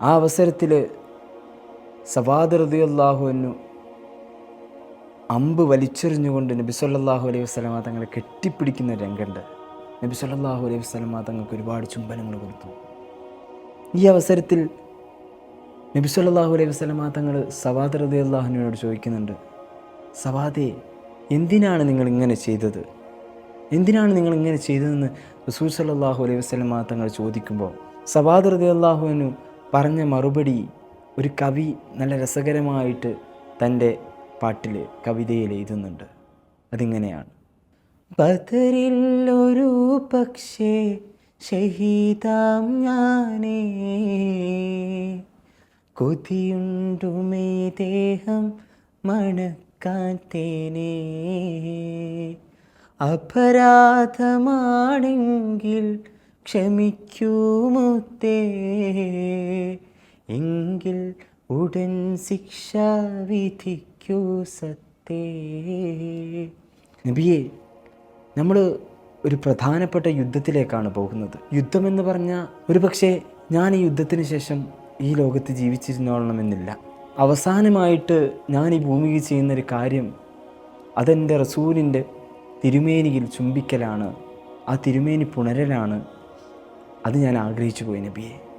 ആ അവസരത്തിൽ സവാദ് റതിയല്ലാഹുവിനു അമ്പ് വലിച്ചെറിഞ്ഞുകൊണ്ട് നബി സല്ലല്ലാഹു അലൈഹി വസല്ലമ തങ്ങളെ കെട്ടിപ്പിടിക്കുന്ന രംഗമുണ്ട്. നബി സല്ലാഹു അലൈഹി വസല്ലമ തങ്ങൾക്ക് ഒരുപാട് ചുംബനങ്ങൾ കൊടുത്തു. ഈ അവസരത്തിൽ നബി സല്ലാഹു അലൈഹി വസല്ലമ തങ്ങൾ സവാദ് റളിയല്ലാഹുവിനോട് ചോദിക്കുന്നുണ്ട് സവാദേ എന്തിനാണ് നിങ്ങൾ ഇങ്ങനെ ചെയ്തത്? എന്തിനാണ് നിങ്ങൾ ഇങ്ങനെ ചെയ്തതെന്ന് റസൂൽ സല്ലാഹു അലൈഹി വസല്ലമ തങ്ങൾ ചോദിക്കുമ്പോൾ സവാദ് റളിയല്ലാഹുവിനു പറഞ്ഞ മറുപടി ഒരു കവി നല്ല രസകരമായിട്ട് തന്റെ പാട്ടിൽ കവിതയിൽ എഴുതുന്നുണ്ട്. അതിങ്ങനെയാണ്. ബദറിൽ ഒരു പക്ഷേ ഷഹീദാം ഞാനേ. കൊതിയുണ്ടുമേ ദേഹം മണക്കാൻ തേനേ. അപരാധമാണെങ്കിൽ ക്ഷമിക്കൂ മുത്തേ. എങ്കിൽ ഉടൻ ശിക്ഷ വിധിക്കൂ സത്തേ. നമ്മൾ ഒരു പ്രധാനപ്പെട്ട യുദ്ധത്തിലേക്കാണ് പോകുന്നത്. യുദ്ധമെന്ന് പറഞ്ഞാൽ ഒരു പക്ഷേ ഞാൻ ഈ യുദ്ധത്തിന് ശേഷം ഈ ലോകത്ത് ജീവിച്ചിരുന്നോളണമെന്നില്ല. അവസാനമായിട്ട് ഞാൻ ഈ ഭൂമിയിൽ ചെയ്യുന്നൊരു കാര്യം അതെന്റെ റസൂലിന്റെ തിരുമേനിയിൽ ചുംബിക്കലാണ് ആ തിരുമേനി പുണരലാണ്. അത് ഞാൻ ആഗ്രഹിച്ചു പോയി നബിയെ.